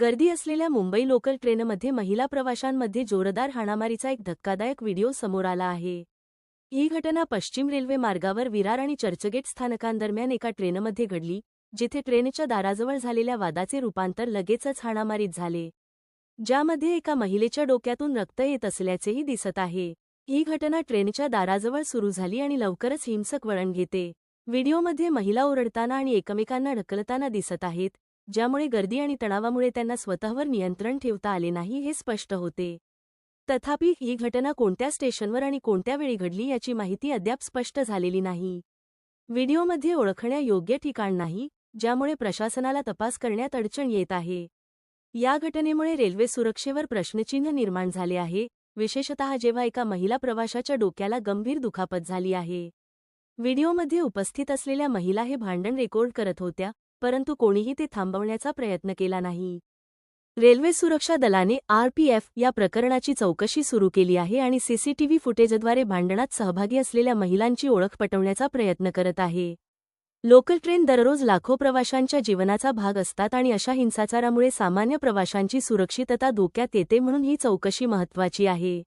गर्दी असलेल्या मुंबई लोकल ट्रेनमध्ये महिला प्रवाशांमध्ये जोरदार हाणामारीचा एक धक्कादायक व्हिडिओ समोर आला आहे. ही घटना पश्चिम रेल्वे मार्गावर विरार आणि चर्चगेट स्थानकांदरम्यान एका ट्रेनमध्ये घडली जिथे ट्रेनच्या दाराजवळ झालेल्या वादाचे रूपांतर लगेचच हाणामारीत झाले. ज्यामध्ये एका महिलेच्या डोक्यातून रक्त येत असल्याचेही दिसत आहे. ही घटना ट्रेनच्या दाराजवळ सुरू झाली आणि लवकरच हिंसक वळण घेते. व्हिडिओमध्ये महिला ओरडताना आणि एकमेकांना ढकलताना दिसत आहेत ज्यामुळे गर्दी आणि तणावामुळे त्यांना स्वतःवर नियंत्रण ठेवता आले नाही हे स्पष्ट होते. तथापि ही घटना कोणत्या स्टेशनवर आणि कोणत्या वेळी घडली याची माहिती अद्याप स्पष्ट झालेली नाही. व्हिडिओमध्ये ओळखण्यायोग्य ठिकाण नाही ज्यामुळे प्रशासनाला तपास करण्यात अडचण येत आहे. या घटनेमुळे रेल्वे सुरक्षेवर प्रश्नचिन्ह निर्माण झाले आहे विशेषतः जेव्हा एका महिला प्रवाशाच्या डोक्याला गंभीर दुखापत झाली आहे. व्हिडिओमध्ये उपस्थित असलेल्या महिला हे भांडण रेकॉर्ड करत होत्या परंतु कोणीही ते थांबवण्याचा प्रयत्न केला नाही. रेल्वे सुरक्षा दलाने आरपीएफ या प्रकरणाची चौकशी सुरू केली आहे आणि सीसीटीव्ही फुटेजद्वारे भांडणात सहभागी असलेल्या महिलांची ओळख पटवण्याचा प्रयत्न करत आहे. लोकल ट्रेन दररोज लाखो प्रवाशांच्या जीवनाचा भाग असतात आणि अशा हिंसाचारामुळे सामान्य प्रवाशांची सुरक्षितता धोक्यात येते म्हणून ही चौकशी महत्त्वाची आहे.